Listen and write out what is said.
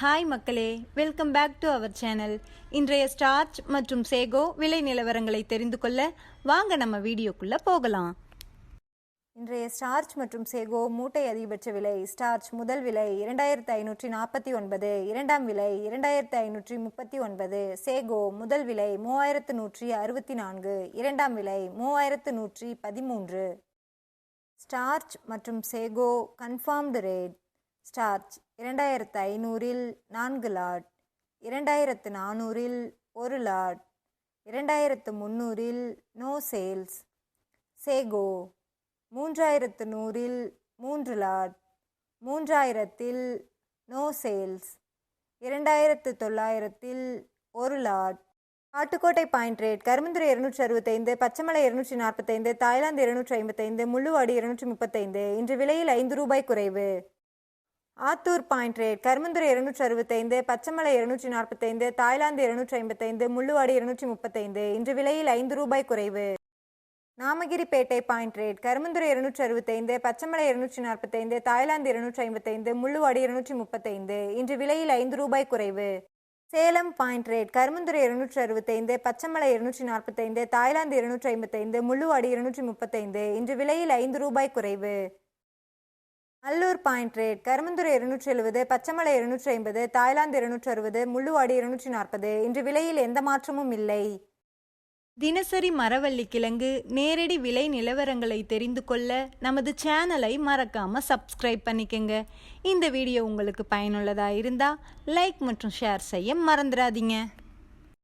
Hi மக்களே. Welcome back to our channel இன்றைய starch மற்றும் சேகோ விலை நிலவரங்களை தெரிந்து கொள்ள வாங்க நம்ம வீடியோக்குள்ளே போகலாம். இன்றைய ஸ்டார்ச் மற்றும் சேகோ மூட்டை அதிகபட்ச விலை ஸ்டார்ச் முதல் விலை இரண்டாயிரத்து ஐநூற்றி நாற்பத்தி ஒன்பது இரண்டாம் விலை இரண்டாயிரத்து ஐநூற்றி முப்பத்தி ஒன்பது சேகோ முதல் விலை மூவாயிரத்து நூற்றி அறுபத்தி நான்கு இரண்டாம் விலை மூவாயிரத்து நூற்றி பதிமூன்று. ஸ்டார்ச் மற்றும் சேகோ கன்ஃபார்ம்டு ரேட் ஸ்டார்ச் இரண்டாயிரத்து ஐநூறில் நான்கு லாட் இரண்டாயிரத்து நானூறில் ஒரு லாட் இரண்டாயிரத்து முந்நூறில் நோ சேல்ஸ் சேகோ மூன்றாயிரத்து நூறில் மூன்று லாட் மூன்றாயிரத்தில் நோ சேல்ஸ் இரண்டாயிரத்து தொள்ளாயிரத்தில் ஒரு lot. Kattukottai point rate Karumandurai இருநூற்றி அறுபத்தைந்து பச்சைமலை இருநூற்றி நாற்பத்தைந்து தாய்லாந்து இருநூற்றி ஐம்பத்தைந்து முள்ளுவாடி இருநூற்றி முப்பத்தைந்து இன்று விலையில் ஐந்து ரூபாய் குறைவு. ஆத்தூர் பாயிண்ட் ரேட் கருமந்துரை இருநூற்றி அறுபத்தைந்து பச்சைமலை இருநூற்றி நாற்பத்தைந்து தாய்லாந்து இருநூற்றி ஐம்பத்தைந்து முள்ளுவாடி இருநூற்றி முப்பத்தைந்து இன்று விலையில் ஐந்து ரூபாய் குறைவு. நாமகிரிப்பேட்டை பாயிண்ட் ரேட் கருமந்துரை இருநூற்றி அறுபத்தைந்து பச்சைமலை இருநூற்றி நாற்பத்தைந்து தாய்லாந்து இருநூற்றி ஐம்பத்தைந்து முள்ளுவாடி இருநூற்றி முப்பத்தைந்து இன்று விலையில் ஐந்து ரூபாய் குறைவு. சேலம் பாயிண்ட் ரேட் கருமந்துரை இருநூற்றி அறுபத்தைந்து பச்சைமலை இருநூற்றி நாற்பத்தைந்து தாய்லாந்து இருநூற்றி ஐம்பத்தைந்து முள்ளுவாடி இருநூற்றி முப்பத்தைந்து இன்று விலையில் ஐந்து ரூபாய் குறைவு. அல்லூர் பாயிண்ட் ரேட் கருமந்துரை இருநூற்றி எழுபது பச்சைமலை இருநூற்றி ஐம்பது தாய்லாந்து இருநூற்றி அறுபது முள்ளுவாடி இருநூற்றி நாற்பது இன்று விலையில் எந்த மாற்றமும் இல்லை. தினசரி மரவள்ளி கிழங்கு நேரடி விலை நிலவரங்களை தெரிந்து கொள்ள நமது சேனலை மறக்காம சப்ஸ்கிரைப் பண்ணிக்கங்க. இந்த வீடியோ உங்களுக்கு பயனுள்ளதா இருந்தா லைக் மற்றும் ஷேர் செய்ய மறந்துடாதீங்க.